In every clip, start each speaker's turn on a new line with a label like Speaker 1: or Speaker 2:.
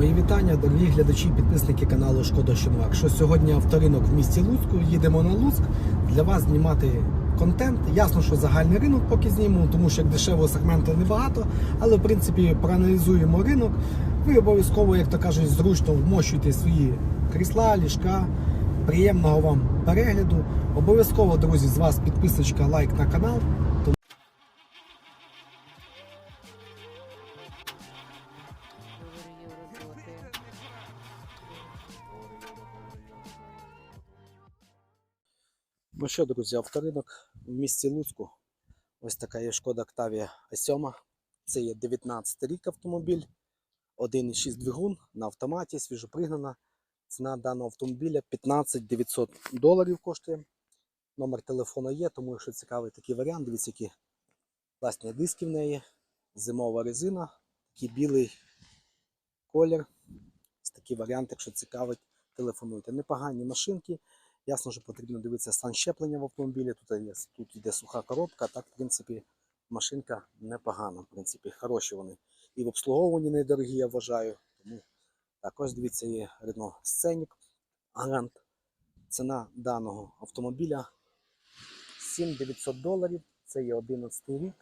Speaker 1: Мої вітання, дорогі глядачі і підписники каналу Шкода Щонвак. Що сьогодні авторинок в місті Луцьку. Їдемо на Луцьк для вас знімати контент. Ясно, що загальний ринок поки знімемо, тому що як дешевого сегменту небагато, але в принципі проаналізуємо ринок. Ви обов'язково, як то кажуть, зручно вмощуйте свої крісла, ліжка. Приємного вам перегляду. Обов'язково, друзі, з вас підписочка, лайк на канал. Що, друзі, авторинок в місті Луцьку. Ось така є шкода Octavia A7. Це є 19 рік автомобіль, 1,6 двигун на автоматі, свіжопригнана. Ціна даного автомобіля 15 900 доларів коштує. Номер телефону є, тому якщо цікавий такий варіант, дивіться, які класні диски в неї, зимова резина, такий білий колір. Ось такий варіант, якщо цікавить, телефонуйте. Непогані машинки. Ясно, що потрібно дивитися стан щеплення в автомобілі. Тут є тут йде суха коробка. Так, в принципі, машинка непогана. В принципі, хороші вони. І в обслуговуванні недорогі, я вважаю. Тому також дивіться, є Renault Scenic Гарант. Ціна даного автомобіля 7900 доларів. Це є 11 рік.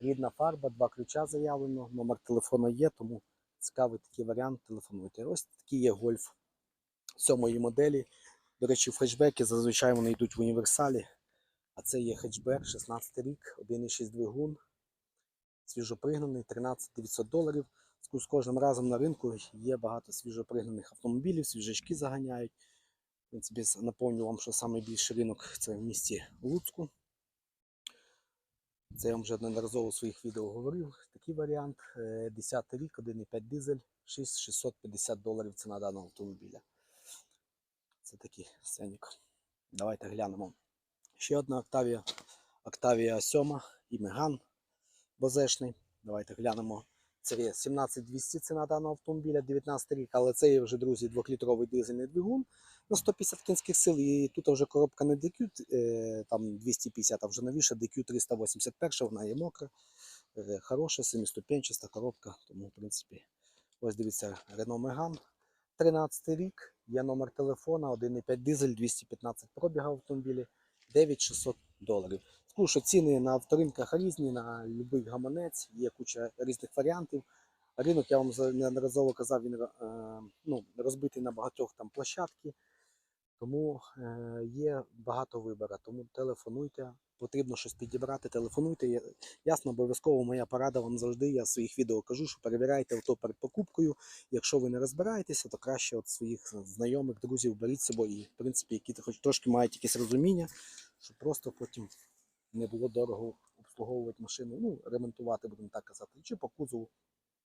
Speaker 1: Рідна фарба, два ключа заявлено, номер телефону є, тому цікавий такий варіант. Телефонуйте. Ось такий є гольф сьомої моделі. До речі, в хетчбеки зазвичай вони йдуть в універсалі. А це є хетчбек, 16 рік, 1,6 двигун, свіжопригнаний, 13 900 доларів. З кожним разом на ринку є багато свіжопригнаних автомобілів, свіжачки заганяють. В принципі, напомню вам, що найбільший ринок це в місті Луцьку. Це я вам вже неодноразово у своїх відео говорив. Такий варіант. 10 рік, 1,5 дизель, 6650 доларів ціна даного автомобіля. Це такий сценік. Давайте глянемо. Ще одна Octavia, Octavia 7 і Меган бозешний. Давайте глянемо. Це є 17200 ціна даного автомобіля, 19 рік, але це вже, друзі, 2-літровий дизельний двигун на 150 кінських сил. І тут вже коробка не DQ, е, там 250, а вже новіша DQ 381, вона є мокра, е, хороша, семиступенчаста коробка. Тому, в принципі, ось дивіться, Renault Megane. 13 рік, є номер телефона, 1,5 дизель, 215 пробіга в автомобілі, 9600 доларів. Скажу, що ціни на авторинках різні, на будь-який гаманець, є куча різних варіантів. Ринок, я вам неодноразово казав, він е, ну, розбитий на багатьох там площадки, тому е, є багато вибору. Тому телефонуйте, потрібно щось підібрати, телефонуйте. Ясно, обов'язково моя порада вам завжди. Я в своїх відео кажу, що перевіряйте авто перед покупкою. Якщо ви не розбираєтеся, то краще от своїх знайомих, друзів беріть з собою і, в принципі, які хоч трошки мають якесь розуміння, щоб просто потім не було дорого обслуговувати машину, ну, ремонтувати, будемо так казати, чи по кузову.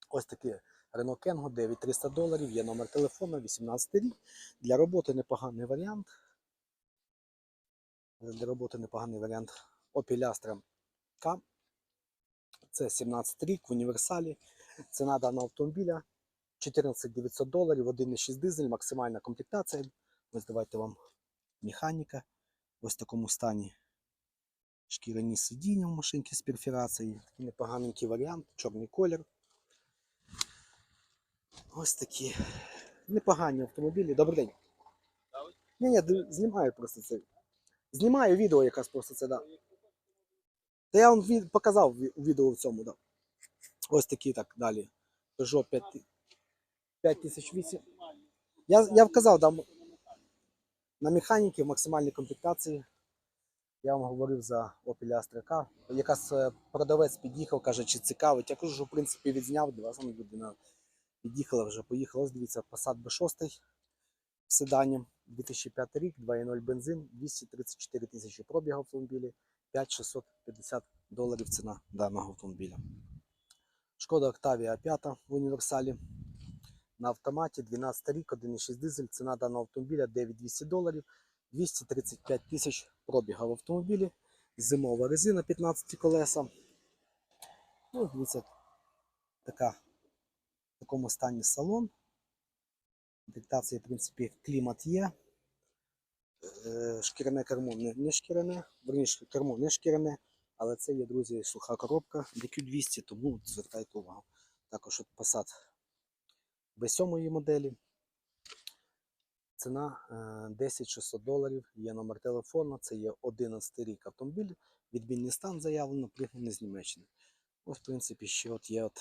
Speaker 1: Ось такий Renault Kengo 9300 доларів, є номер телефону, 18 рік. Для роботи непоганий варіант. Для роботи непоганий варіант Opel Astra K. Це 17 рік в універсалі. Ціна даного автомобіля 14 900 доларів, 1,6 дизель, максимальна комплектація. Ось давайте вам механіка. Ось в такому стані шкіряні сидіння в машинці з перфорацією. Такий непоганенький варіант, чорний колір. Ось такі непогані автомобілі. Добрий день. Ні, ні, знімаю просто це. Знімаю відео якраз просто це, да. Та я вам показав відео в цьому, да. Ось такі так далі. Peugeot 5 5008. Я, я вказав, да, на механіки в максимальній комплектації. Я вам говорив за Opel Astra K. Якраз е, продавець під'їхав, каже, чи цікавить. Я кажу, що в принципі відзняв, два саме людина під'їхала вже, поїхала. Ось дивіться, Passat B6 в седані, 2005 рік, 2.0 бензин, 234 тисячі пробігу автомобілі, 5650 доларів ціна даного автомобіля. Шкода Octavia 5 в універсалі. На автоматі 12 рік, 1,6 дизель, ціна даного автомобіля 9200 доларів, 235 тисяч пробіга в автомобілі, зимова резина 15 колеса. Ну, дивіться, така, такому стані салон. Комплектація, в принципі, клімат є. Е, Шкіряне кермо не, не шкіряне, верніше кермо не шкіряне, але це є, друзі, суха коробка DQ200, тому звертайте увагу. Також от Passat B7 моделі. Ціна е, 10 600 доларів. Є номер телефону. Це є 11 рік автомобіль. Відмінний стан заявлено, пригнаний з Німеччини. Ось, в принципі, ще от є от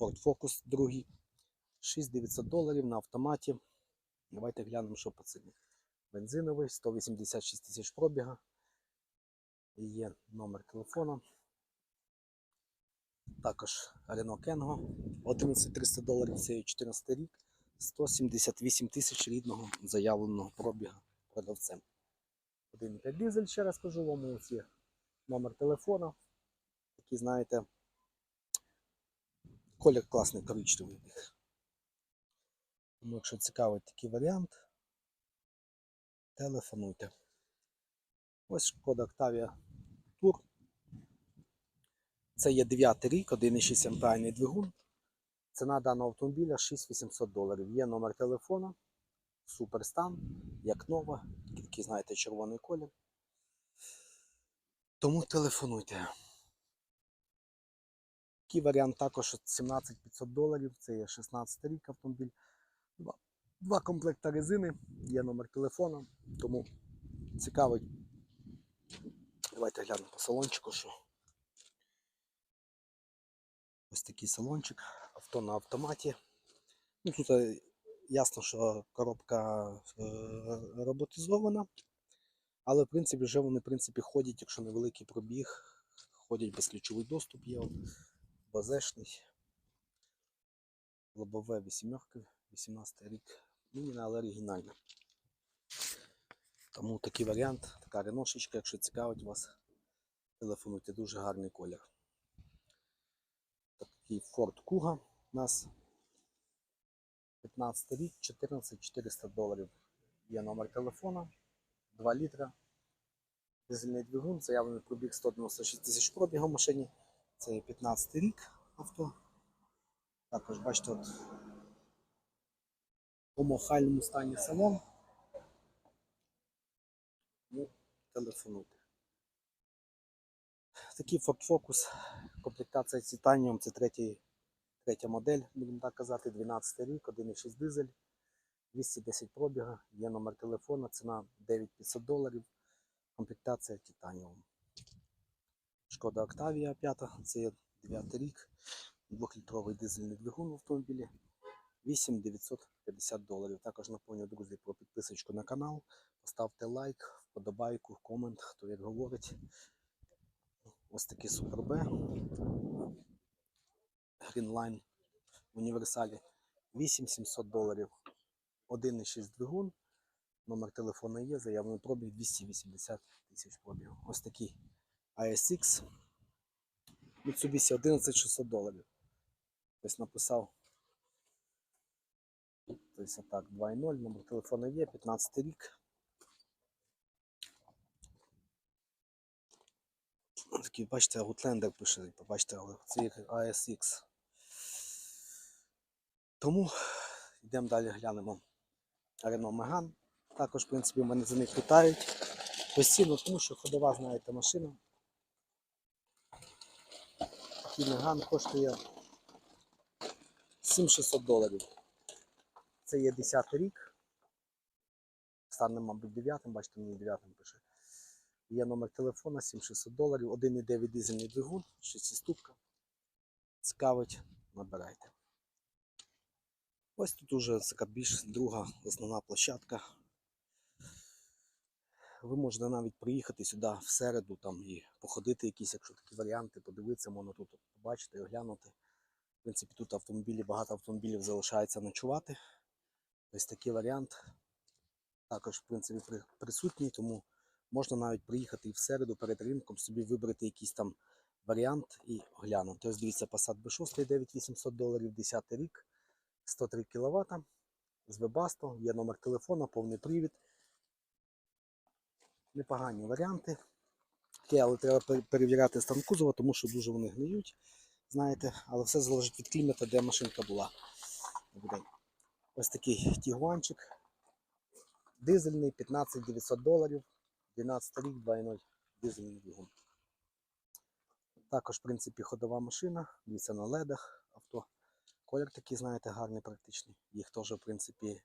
Speaker 1: Ford Focus другий. 6900 доларів на автоматі. Давайте глянемо, що по ціні. Бензиновий, 186 тисяч пробіга. Є номер телефону. Також Renault Kengo 11300 доларів, це є 14 рік, 178 тисяч рідного заявленого пробіга продавцем. 1,5 дизель, ще раз кажу вам, ось є номер телефона, який знаєте, колір класний коричневий. Тому якщо цікавий такий варіант, телефонуйте. Ось шкода Octavia Tour. Це є 9 рік, 1,6 амперний двигун. Ціна даного автомобіля 6800 доларів. Є номер телефона, супер стан, як нова, такий, знаєте, червоний колір. Тому телефонуйте. Такий варіант також 17500 доларів. Це є 16 рік автомобіль. Два, два комплекта резини, є номер телефона, тому цікавить. Давайте глянемо по салончику, що. Ось такий салончик, авто на автоматі. Ну, тут е, ясно, що коробка е, роботизована, але в принципі вже вони в принципі, ходять, якщо невеликий пробіг, ходять безключовий доступ є. Базешний. Лобове вісімерка, 18 рік. Мініна, але оригінальна. Тому такий варіант, така реношечка, якщо цікавить вас, телефонуйте, дуже гарний колір. Такий Ford Kuga у нас 15 рік, 14 400 доларів. Є номер телефона, 2 літра. Дизельний двигун, заявлений пробіг 196 тисяч пробігу в машині. Це 15 рік авто. Також бачите, от у мохальному стані салон. Ну, телефонуйте. Такий Ford Focus, комплектація титаніум, це третій, третя модель, будемо так казати, 12 рік, 1,6 дизель, 210 пробіга, є номер телефона, ціна 9500 доларів, комплектація титаніум. Шкода Octavia 5, це є 9 рік, 2-літровий дизельний двигун в автомобілі, 8950 доларів. Також напомню, друзі, про підписочку на канал. Поставте лайк, вподобайку, комент, хто як говорить. Ось такий Super B. Greenline в універсалі 8700 доларів. 1,6 двигун. Номер телефону є, заявлений пробіг 280 тисяч пробігу. Ось такий ASX. Mitsubishi 11600 доларів. Ось написав. Тобто так, 2.0, номер телефону є, 15 рік. Такий, бачите, Outlander пише, побачите, але це ASX. Тому йдемо далі, глянемо Renault Megane. Також, в принципі, мене за них питають постійно, тому що ходова, знаєте, машина. Такий Megane коштує 7600 доларів. Це є 10 рік. Стане, мабуть, 9, бачите, мені 9 пише. Є номер телефона 7600 доларів, 1,9 дизельний двигун, 6-ступка. Цікавить, набирайте. Ось тут уже така більш друга основна площадка. Ви можете навіть приїхати сюди в середу там, і походити якісь, якщо такі варіанти, подивитися, можна тут побачити, оглянути. В принципі, тут автомобілі, багато автомобілів залишається ночувати. Ось такий варіант. Також, в принципі, присутній, тому можна навіть приїхати і в середу перед ринком собі вибрати якийсь там варіант і оглянути. Ось дивіться, Passat B6 9800 доларів, 10 рік, 103 кВт з Webasto, є номер телефона, повний привід. Непогані варіанти. Таке, але треба перевіряти стан кузова, тому що дуже вони гниють. Знаєте, але все залежить від клімата, де машинка була. Ось такий тігуанчик. Дизельний 15 900 доларів. 12 рік 2.0 дизельний двигун. Також, в принципі, ходова машина, дивіться на ледах авто. Колір такий, знаєте, гарний, практичний. Їх теж, в принципі,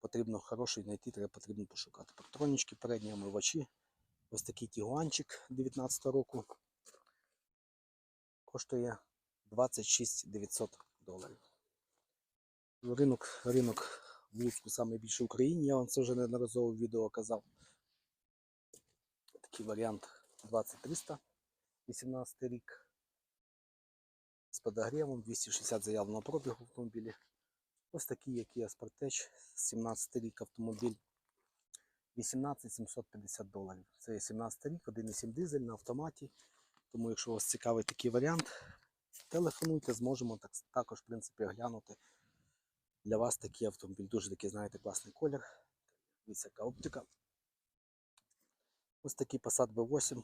Speaker 1: потрібно хороший знайти, треба потрібно пошукати. Патронічки, передні омивачі. Ось такий тігуанчик 19 року. Коштує 26 900 доларів. Ринок, ринок Луцьку найбільший в Україні, я вам це вже неодноразово в відео казав. Такий варіант 2300, 18 рік. З подогрівом 260 заявленого пробігу в автомобілі. Ось такий, як Kia Sportage, 17 рік автомобіль. 18 750 доларів. Це є 17 рік, 1,7 дизель на автоматі. Тому, якщо вас цікавий такий варіант, телефонуйте, зможемо так, також, в принципі, оглянути для вас такий автомобіль. Дуже такий, знаєте, класний колір. Висока оптика. Ось такий Passat B8.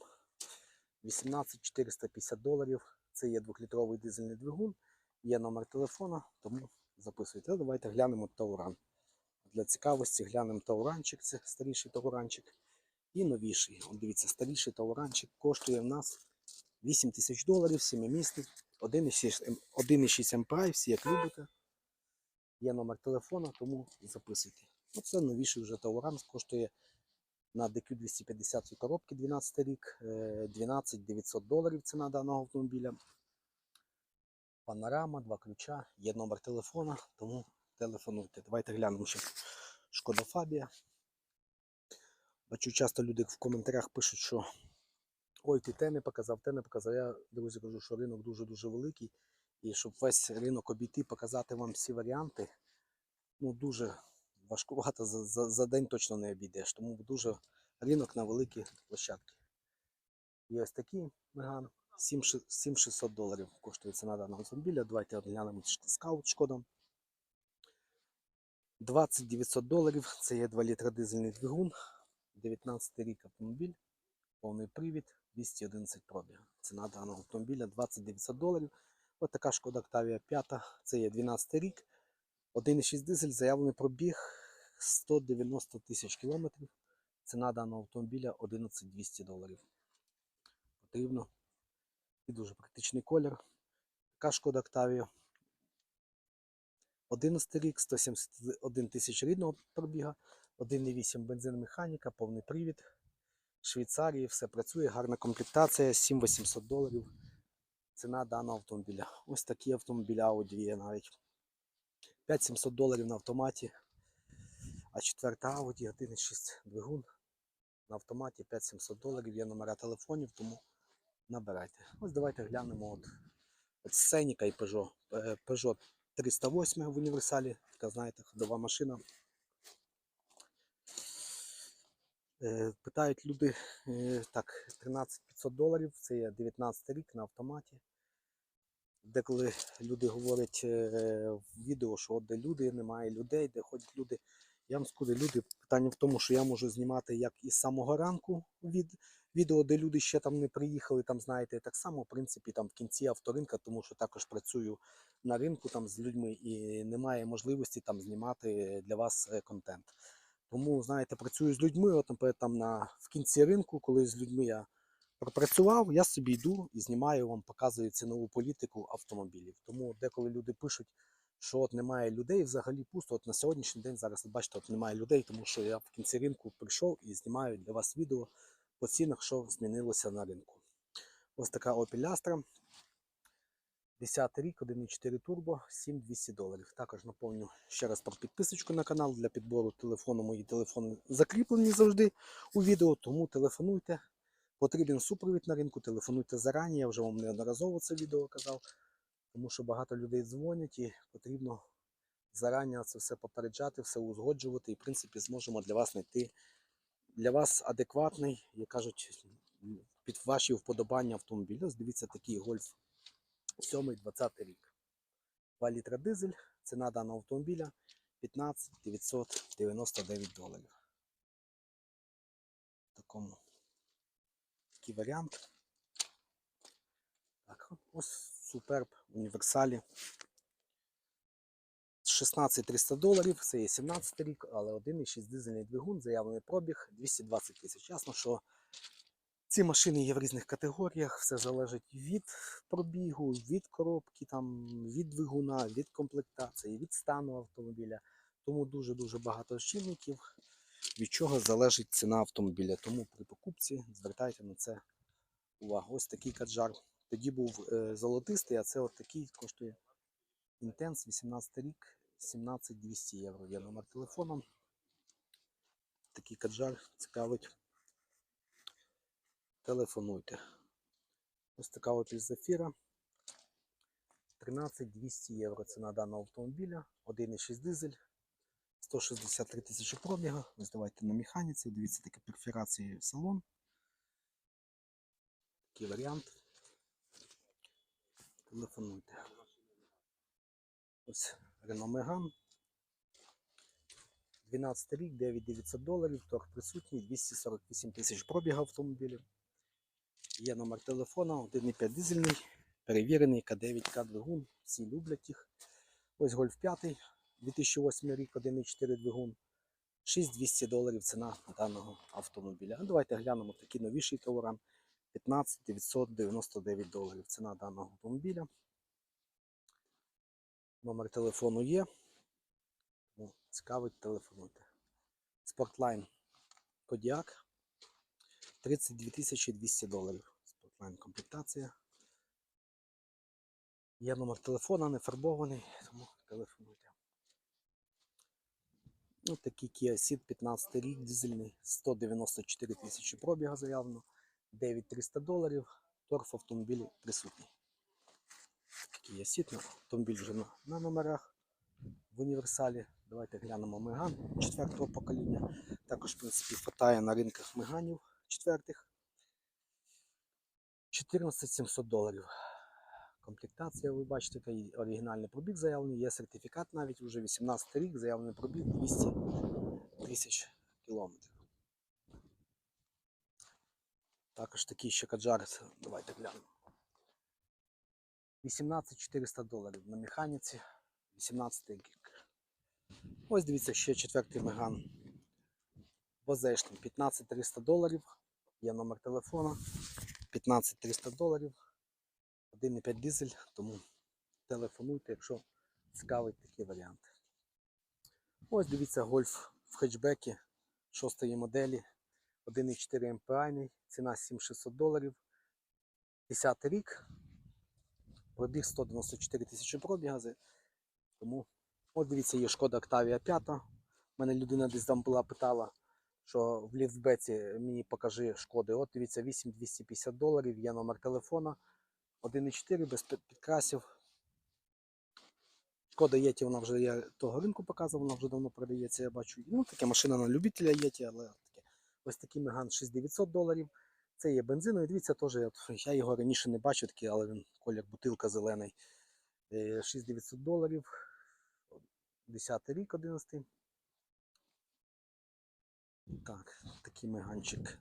Speaker 1: 18 450 доларів. Це є 2-літровий дизельний двигун. Є номер телефона, тому записуйте. Давайте глянемо Тауран. Для цікавості глянемо Тауранчик, це старіший Тауранчик. І новіший. От дивіться, старіший Тауранчик коштує в нас 8 тисяч доларів, 7-місний, 1,6 МПА, всі як любите. Є номер телефона, тому записуйте. Оце новіший вже Тауран, коштує на DQ 250 коробки 12 рік, е, 12 900 доларів ціна даного автомобіля. Панорама, два ключа, є номер телефона, тому телефонуйте. Давайте глянемо ще Шкода Фабія. Бачу, часто люди в коментарях пишуть, що ой, ти те не показав, те не показав. Я, друзі, кажу, що ринок дуже-дуже великий. І щоб весь ринок обійти, показати вам всі варіанти, ну дуже важкувато за, за, за день точно не обійдеш. Тому дуже ринок на великі площадки. І ось такий меган. 7600 доларів коштує ціна даного автомобіля. Давайте оглянемо скаут шкода. 2900 доларів. Це є 2 літра дизельний двигун. 19 рік автомобіль. Повний привід, 211 пробіг. Ціна даного автомобіля 2900 доларів. Ось така шкода Octavia 5. Це є 12 рік. 1,6 дизель, заявлений пробіг 190 тисяч кілометрів. Ціна даного автомобіля 11200 доларів. Потрібно. І дуже практичний колір. Така шкода Octavia. 11 рік, 171 тисяч рідного пробіга, 1,8 бензин механіка, повний привід. Швейцарії, все працює, гарна комплектація, 7800 доларів. Ціна даного автомобіля. Ось такі автомобілі Audi є навіть. 5700 доларів на автоматі. А четверта Audi 1,6 двигун. На автоматі 5700 доларів. Є номера телефонів, тому набирайте. Ось давайте глянемо от, от Сценіка і Peugeot. Е, Peugeot 308 в універсалі. Така, знаєте, ходова машина. Питають люди, е, так, 13500 доларів, це є 19 рік на автоматі. Деколи люди говорять е, в відео, що от де люди, немає людей, де ходять люди. Я вам скажу, люди, питання в тому, що я можу знімати як із самого ранку від відео, де люди ще там не приїхали, там знаєте, так само, в принципі, там в кінці авторинка, тому що також працюю на ринку там з людьми і немає можливості там знімати для вас е, контент. Тому, знаєте, працюю з людьми, от, наприклад, там на, в кінці ринку, коли з людьми я пропрацював, я собі йду і знімаю вам, показую цінову політику автомобілів. Тому деколи люди пишуть, що от немає людей, взагалі пусто. От на сьогоднішній день зараз бачите, от немає людей, тому що я в кінці ринку прийшов і знімаю для вас відео по цінах, що змінилося на ринку. Ось така Opel Astra. 10 рік, 1,4 турбо, 7200 доларів. Також наповню ще раз про підписочку на канал для підбору телефону. Мої телефони закріплені завжди у відео, тому телефонуйте. Потрібен супровід на ринку, телефонуйте зарані. Я вже вам неодноразово це відео казав, тому що багато людей дзвонять і потрібно зарані це все попереджати, все узгоджувати. І в принципі зможемо для вас знайти для вас адекватний, як кажуть, під ваші вподобання автомобіль. Ось дивіться такий гольф 7-20 рік. 2 літра дизель, ціна даного автомобіля 15 999 доларів. Такому такий варіант. Так, ось суперб універсалі. 16 300 доларів, це є 17 рік, але 1,6 дизельний двигун, заявлений пробіг 220 тисяч. Ясно, що Ці машини є в різних категоріях, все залежить від пробігу, від коробки, там, від двигуна, від комплектації, від стану автомобіля. Тому дуже-дуже багато чинників, від чого залежить ціна автомобіля. Тому при покупці звертайте на це увагу. Ось такий каджар. Тоді був е, золотистий, а це от такий коштує Intense, 18 рік, 17 200 євро. Є номер телефону. Такий каджар цікавить. Телефонуйте. Ось така от із зафіра. 13 200 євро ціна даного автомобіля. 1,6 дизель. 163 тисячі пробіга. Ось давайте на механіці. Дивіться такі перфорації в салон. Такий варіант. Телефонуйте. Ось Renault Megane. 12 рік, 9900 доларів, торг присутній, 248 тисяч пробіга автомобілів. Є номер телефона, 1,5 дизельний, перевірений К9К двигун. Всі люблять їх. Ось Golf 5, 2008 рік, 1,4 двигун. 6200 доларів ціна даного автомобіля. А давайте глянемо такий новіший Тауран. 15 999 доларів ціна даного автомобіля. Номер телефону є. Цікавить, телефонуйте. Спортлайн Кодіак 32 200 доларів. Спортлайн комплектація. Є номер телефона, не фарбований, тому телефонуйте. Ось такий Kia Ceed 15 рік, дизельний, 194 тисячі пробіга заявлено, 9300 доларів, торг в автомобілі присутній. Такий Kia Ceed, автомобіль вже на, на номерах в універсалі. Давайте глянемо Меган четвертого покоління. Також, в принципі, хватає на ринках Меганів четвертих. 14 700 доларів. Комплектація, ви бачите, такий оригінальний пробіг заявлений. Є сертифікат навіть вже 18 рік, заявлений пробіг 200 тисяч кілометрів. Також такий ще каджар, давайте глянемо. 18 400 доларів на механіці, 18 рік. Ось дивіться, ще четвертий меган. Бозешний 15 300 доларів. Є номер телефона. 15 300 доларів. 1,5 дизель, тому телефонуйте, якщо цікавить такі варіанти. Ось дивіться гольф в хетчбекі 6 моделі. 1,4 MPI, ціна 7600 доларів. 10 рік. Пробіг 194 тисячі пробіга. Тому от дивіться, є шкода Octavia 5. У мене людина десь там була питала, що в ліфтбеці мені покажи шкоди. От дивіться, 8250 доларів, є номер телефона. 1,4 без підкрасів. Шкода Єті, вона вже я того ринку показував, вона вже давно продається, я бачу. Ну, таке машина на любителя Єті, але таке. Ось такий Меган 6900 доларів. Це є бензиновий. Дивіться, теж я, його раніше не бачив, такий, але він колір бутилка зелений. Е, 6900 доларів. 10 рік 11. Так, такий меганчик.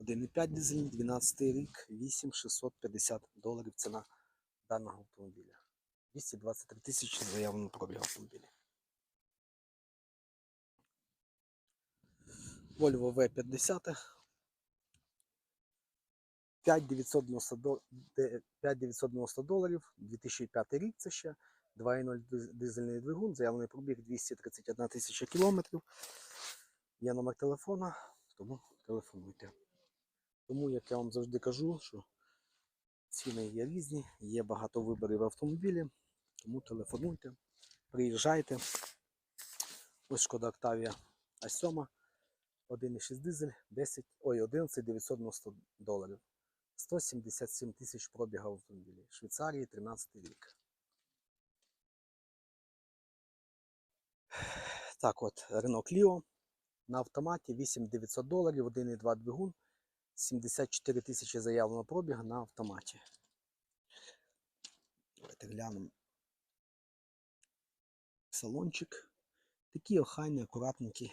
Speaker 1: 1,5 дизель, 12 рік, 8650 доларів ціна даного автомобіля. 223 тисячі заявлено пробіг автомобіля. Volvo V50. 5990 дол- де- 5990 доларів, 2005 рік це ще, 2.0 дизельний двигун, заявлений пробіг 231 тисяча кілометрів. Є номер телефона, тому телефонуйте. Тому, як я вам завжди кажу, що ціни є різні, є багато виборів автомобілі, тому телефонуйте, приїжджайте. Ось шкода Octavia А7, 1,6 дизель, 10, ой, 11 990 доларів. 177 тисяч пробіга в автомобілі. Швейцарії 13 рік. Так от, Renault Clio на автоматі 8900 доларів, 1,2 двигун, 74 тисячі заявленого пробігу на автоматі. Давайте глянемо. Салончик. Такий охайний, акуратненький.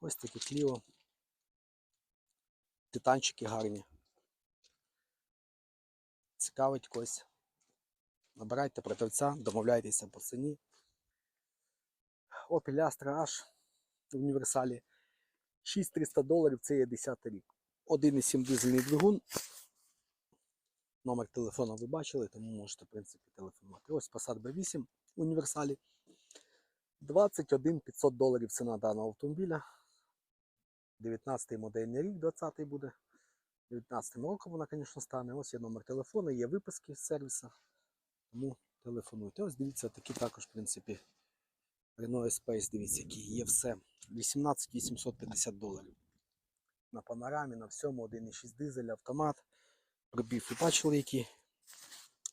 Speaker 1: Ось такі Clio. Титанчики гарні. Цікавить когось. Набирайте продавця, домовляйтеся по ціні. Opel Astra H в універсалі 6300 доларів, це є 10 рік. 1,7 дизельний двигун. Номер телефона ви бачили, тому можете, в принципі, телефонувати. Ось Passat B8 в універсалі. 21 500 доларів ціна даного автомобіля. 19-й модельний рік, 20-й буде. 19 роком вона, звісно, стане. Ось є номер телефону, є виписки з сервісу. Тому телефонуйте. Ось дивіться, такі також, в принципі, Renault Space, дивіться, які є все. 18 850 доларів. На панорамі, на всьому 1,6 дизель, автомат. Пробів ви бачили, які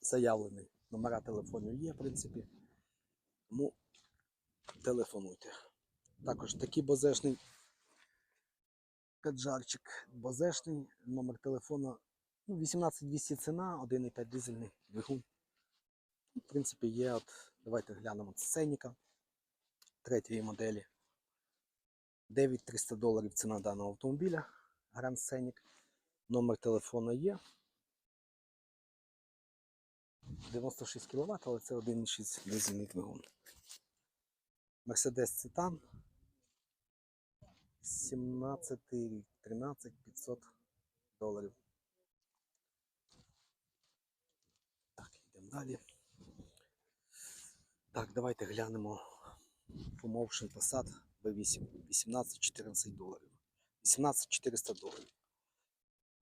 Speaker 1: заявлені. Номера телефонів є, в принципі. Тому телефонуйте. Також такий бозешний каджарчик. Бозешний, номер телефону ну, 18200 ціна, 1,5 дизельний двигун. В принципі, є от, давайте глянемо сценіка третьої моделі. 9300 доларів ціна даного автомобіля. Grand Scenic. Номер телефону є. 96 кВт, але це 1,6 дизельний двигун. Mercedes Citan. 17 рік, 13 500 доларів. Так, йдемо далі. Так, давайте глянемо Promotion Passat B8. 18-14 доларів. 18 400 доларів.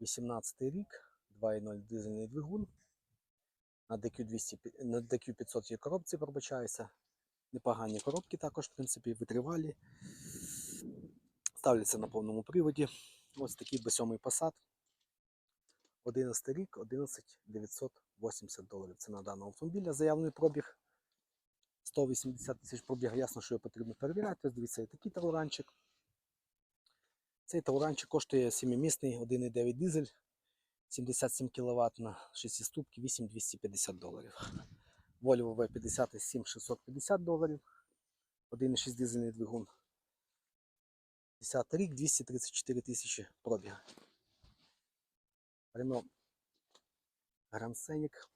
Speaker 1: 18 рік, 2.0 дизельний двигун. На DQ200, на DQ500 є коробці, пробачаюся. Непогані коробки також, в принципі, витривалі. Ставляться на повному приводі. Ось такий B7 Passat. 11 рік, 11 980 доларів. Ціна даного автомобіля. Заявлений пробіг 180 тисяч пробіг. Ясно, що його потрібно перевіряти. Дивіться, є такий тауранчик. Цей тауранчик коштує 7-місний 1,9 дизель. 77 кВт на 6 ступки, 8250 доларів. Volvo V50 7650 доларів. 1,6 дизельний двигун. 10 рік, 234 тисячі пробіг. Renault Grand Scenic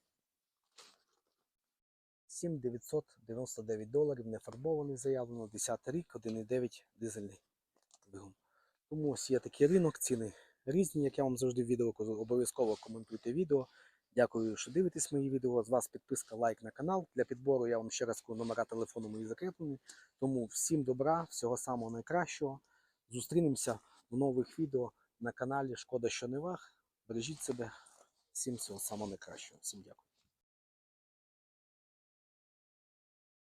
Speaker 1: 7999 доларів, не фарбований заявлено, 10 рік, 1,9 дизельний двигун. Тому ось є такий ринок, ціни різні, як я вам завжди в відео обов'язково коментуйте відео. Дякую, що дивитесь мої відео. З вас підписка, лайк на канал. Для підбору я вам ще раз кажу, номера телефону мої закріплені. Тому всім добра, всього самого найкращого. Зустрінемося в нових відео на каналі. Шкода, що не вах. Бережіть себе. Всім всього самого найкращого. Всім дякую.